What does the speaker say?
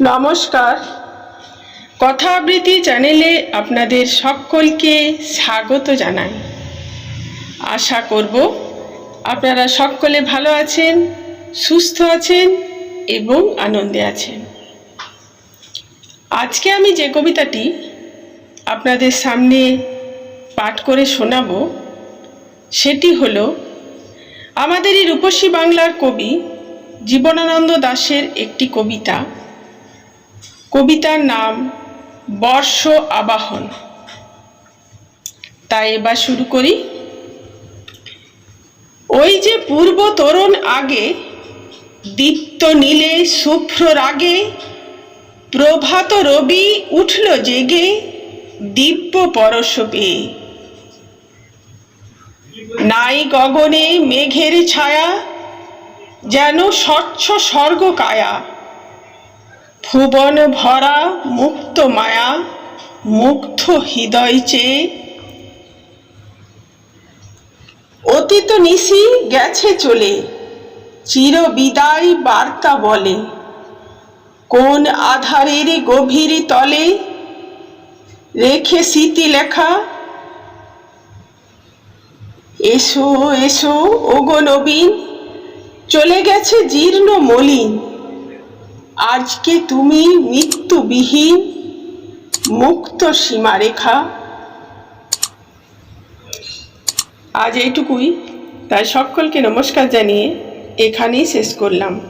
নমস্কার। কথা আবৃত্তি চ্যানেলে আপনাদের সকলকে স্বাগত জানাই। আশা করব আপনারা সকলে ভালো আছেন, সুস্থ আছেন এবং আনন্দে আছেন। আজকে আমি যে কবিতাটি আপনাদের সামনে পাঠ করে শোনাবো, সেটি হলো আমাদেরই রূপসী বাংলার কবি জীবনানন্দ দাশের একটি কবিতা। কবিতার নাম বর্ষ আবাহন। তাই এবার শুরু করি। ওই যে পূর্ব তরুণ আগে, দীপ্ত নীলে শুভ্র রাগে, প্রভাত রবি উঠল জেগে, দিব্য পরশ পেয়ে নাই গগনে মেঘের ছায়া, যেন স্বচ্ছ স্বর্গ কায়া। ভুবন ভরা মুক্ত মায়া মুগ্ধ হৃদয় চেয়ে অতীত নিশি গেছে চলে, চির বিদায় বার্তা বলে। কোন আধারের গভীর তলে রেখে স্মৃতি লেখা? এসো এসো, ওগো নবীন, চলে গেছে জীর্ণ মলিন। আজকে তুমি মৃত্যুবিহীন মুক্ত সীমারেখা। আজ এইটুকুই। তাই সকলকে নমস্কার জানিয়ে এখানেই শেষ করলাম।